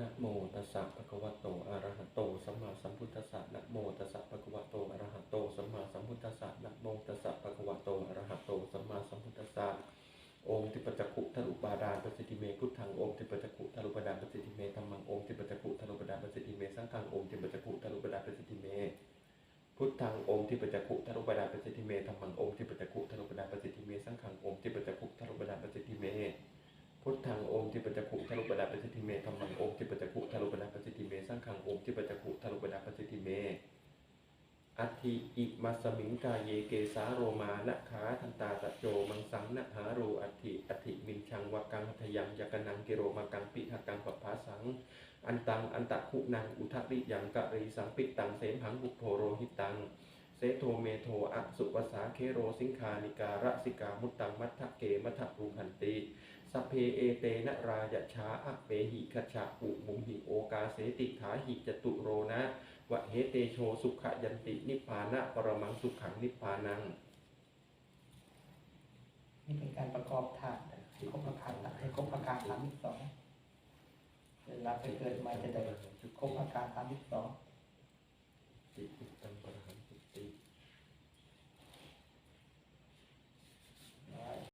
นะโมตัสสะภะคะวะโตอะระหะโตสัมมาสัมพุทธัสสะนะโมตัสสะภะคะวะโตอะระหะโตสัมมาสัมพุทธัสสะนะโมตัสสะภะคะวะโตอะระหะโตสัมมาสัมพุทธัสสะโอมทิปจักขุทะลุปาดานปสิทธิเมพุทธังโอมทิปจักขุทะลุปาดานปสิทธิเมธัมมังโอมทิปจักขุทะลุปาดานปสิทธิเมสังฆังโอมทิปจักขุทะลุปาดานปสิทธิเมพุทธังองค์ที่ปจักขุทะลุปดาปสิทธิเมธรรมังองค์ที่ปจักขุทะลุปดาปสิทธิเมสังฆังองค์ที่ปจักขุทะลุปดาปสิทธิเม พุทธัง ที่ปจักขุทะลุปดาปสิทิเมธรรมังองค์ที่ปจักขุทะลุปดาปสิทิเมสังฆังองค์ที่ปจักขุทะลุปดาปสิทิเมอัติอิมัสมิงกาเยเกสาโรมานะขาทันตาตะโจมังสังนะหารูอัตถิอัตถิมินชังวกังหัตยังยกนังกิโรมากังปิหกังปภาสัง อันตังอันตะคุนังอุทริยังกะรีสังปิตังเสมหังบุโทโรหิตังเสโทเมโทอะสุวสาเคโรสิงคานิการะสิกามุตตังมัทธะเกมัทธะรุหันติ สพเพเอเตนะรายะชาอะเปหิคชะอุมุหิโอกาเสติขาหิจตุโรนะวะเหเตโชสุขยันตินิพานะปรมังสุขังนิพานัง นี่เป็นการประกอบธาตุให้ครบอาการให้ครบอาการสามสิบสองเวลาไปเกิดมาจะได้ครบอาการสามสิบสอง